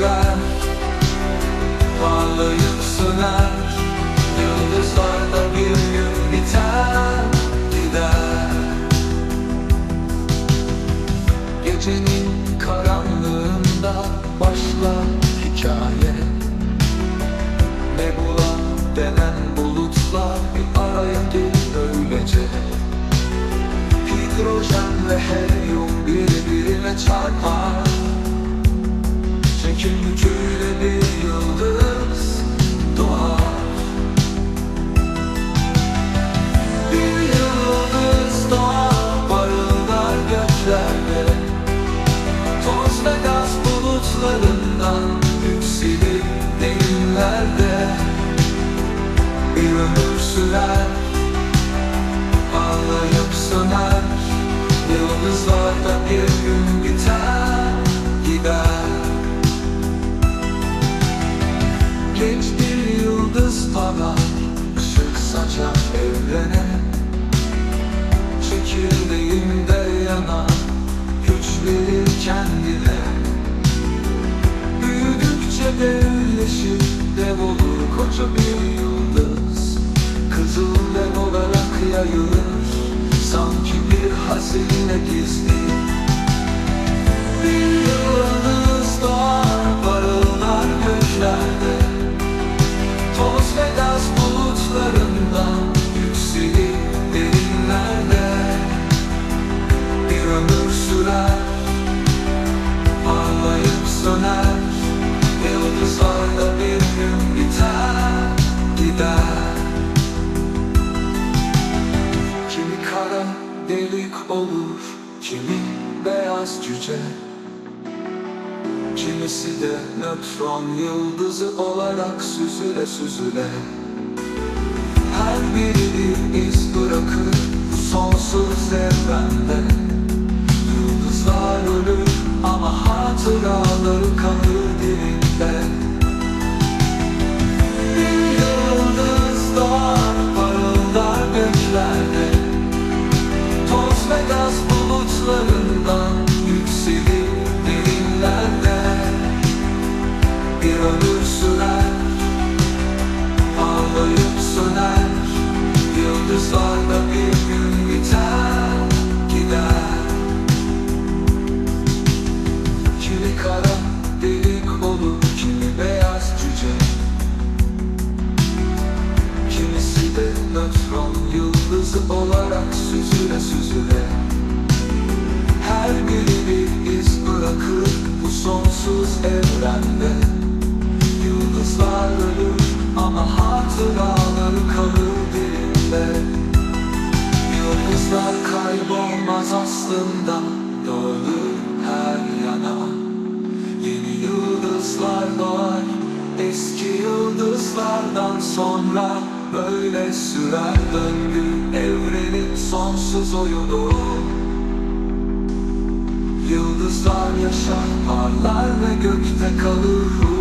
sürer Parlayıp söner. Yıldızlar da bir gün biter gider. Gecenin karanlığında başlar hikaye. Nebula denen bulutlar bir araya gelir öylece. Hidrojen ve helyum birbirine çarpar. Çekim gücüyle bir yıldız doğar? Bir yıldız doğar parıldar göklerde. Toz ve gaz bulutlarından yükselir derinlerde. Bir ömür sürer Ağlayıp söner. Yıldızlarda bir gün biter Genç bir yıldız parlar ışık saçar evrene. Çekirdeğinde yanar Güç verir kendine. Büyüdükçe devleşir Dev olur koca bir yıldız. Kızıl dev olarak yayılır Sanki bir hazine gizli. Bir yıldız doğar Parıldar göklerde Yıldızlarda bir gün biter Gider Kimi kara delik olur Kimi beyaz cüce. Kimisi de nötron yıldızı olarak süzüle süzüle. Her biri bir iz bırakır sonsuz evrende nötron yıldızı olarak süzüle süzüle. Her biri bir iz bırakır bu sonsuz evrende. Yıldızlar ölür ama hatıraları kalır aslında Dağılır her yana. Yeni yıldızlar doğar Eski yıldızlardan sonra Böyle sürer. Döngü Evrenin sonsuz oyunu. Yıldızlar yaşar parlar ve gökte kalır. ruh